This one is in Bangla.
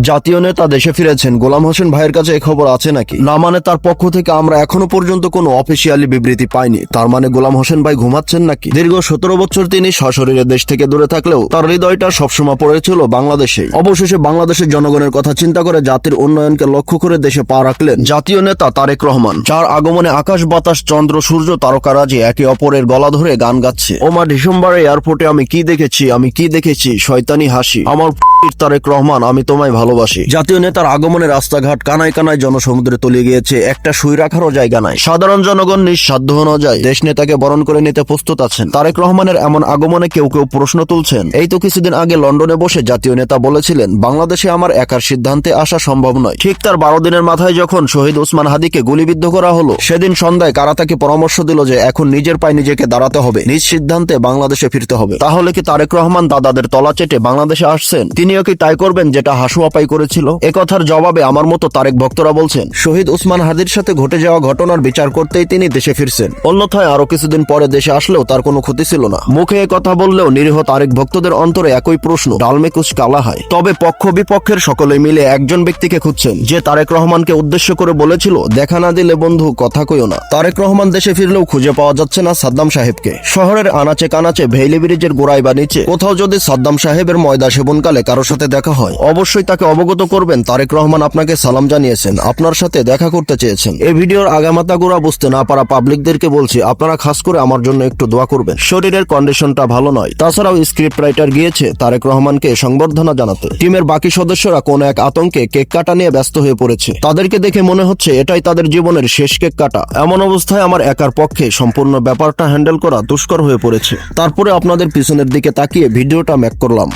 জাতীয় নেতা দেশে ফিরেছেন। গোলাম হোসেন ভাইয়ের কাছে এই খবর আছে নাকি? না মানে তার পক্ষ থেকে আমরা এখনও পর্যন্ত কোনো অফিসিয়ালি বিবৃতি পাইনি। তার মানে গোলাম হোসেন ভাই ঘুমাচ্ছেন নাকি? দীর্ঘ সতেরো বছর তিনি সশরীরে দেশ থেকে দূরে থাকলেও তার হৃদয়টা সবসময় পড়েছিল বাংলাদেশে। অবশেষে বাংলাদেশের জনগণের কথা চিন্তা করে জাতির উন্নয়নকে লক্ষ্য করে দেশে পা রাখলেন জাতীয় নেতা তারেক রহমান। যার আগমনে আকাশ, বাতাস, চন্দ্র, সূর্য, তারকারাজি একে অপরের গলা ধরে গান গাচ্ছে। ওমা ডিসেম্বরে এয়ারপোর্টে আমি কি দেখেছি? আমি কি দেখেছি? শয়তানি হাসি। আমার তারেক রহমান, আমি তোমায় ভালোবাসি। জাতীয় নেতার আগমনে রাস্তাঘাট কানায় কানায় জনসমুদ্রে তলিয়ে গিয়েছে, একটা সুই রাখারও জায়গা নাই। সাধারণ জনগণ নিঃসাধ্য অনুযায়ী দেশ নেতাকে বরণ করে নিতে প্রস্তুত আছেন। তারেক রহমানের এমন আগমনে কেউ কেউ প্রশ্ন তুলছেন, এই তো কিছুদিন আগে লন্ডনে বসে জাতীয় নেতা বলেছিলেন, বাংলাদেশে আমার একার সিদ্ধান্তে আসা সম্ভব নয়। ঠিক তার বারো দিনের মাথায় যখন শহীদ ওসমান হাদিকে গুলিবিদ্ধ করা হলো, সেদিন সন্ধ্যায় কারা তাকে পরামর্শ দিল যে এখন নিজের পায়ে নিজেকে দাঁড়াতে হবে, নিজ সিদ্ধান্তে বাংলাদেশে ফিরতে হবে। তাহলে কি তারেক রহমান দাদাদের তলা চেটে বাংলাদেশে আসছেন? কি তাই করবেন যেটা হাসুয়াপাই করেছিল? একথার জবাবে আমার মতো তারেক ভক্তরা বলছেন, শহীদ উসমান হাদির সাথে ঘটে যাওয়া ঘটনার বিচার করতেই তিনি দেশে ফিরছেন। অন্যথায় আরও কিছুদিন পরে দেশে আসলেও তার কোনো ক্ষতি ছিল না। মুখে এ কথা বললেও নিরীহ তারেক ভক্তদের অন্তরে একই প্রশ্ন, ডালমে কুচ কালা হয়। তবে পক্ষ বিপক্ষের সকলে মিলে একজন ব্যক্তিকে খুঁজছেন, যে তারেক রহমানকে উদ্দেশ্য করে বলেছিল, দেখা না দিলে বন্ধু, কথা কইও না। তারেক রহমান দেশে ফিরলেও খুঁজে পাওয়া যাচ্ছে না সাদ্দাম সাহেবকে। শহরের আনাচে কানাচে ভেইলি ব্রিজের গোড়ায় বা নিচে কোথাও যদি সাদ্দাম সাহেবের ময়দা সেবনকালে কারোর সাথে দেখা হয়। অবশ্যই তাকে অবগত করবেন। তারেক রহমান আপনাকে সালাম জানিয়েছেন। আপনার সাথে দেখা করতে চেয়েছেন। এই ভিডিওর আগামাতা গোড়া বুঝতে না পারা পাবলিকদেরকে বলছি, আপনারা খাস করে আমার জন্য একটু দোয়া করবেন। শরীরের কন্ডিশনটা ভালো নয়। তাছাড়াও স্ক্রিপ্ট রাইটার গিয়েছে তারেক রহমানকে সংবর্ধনা জানাতে। টিমের বাকি সদস্যরা কোন এক আতঙ্কে কেক কাটা নিয়ে ব্যস্ত হয়ে পড়েছে। তাদেরকে দেখে মনে হচ্ছে, এটাই তাদের জীবনের শেষ কেক কাটা। এমন অবস্থায় আমার একার পক্ষে সম্পূর্ণ ব্যাপারটা হ্যান্ডেল করা দুষ্কর হয়ে পড়েছে। তারপরে আপনাদের পিছনের দিকে তাকিয়ে ভিডিওটা ম্যাক করলাম।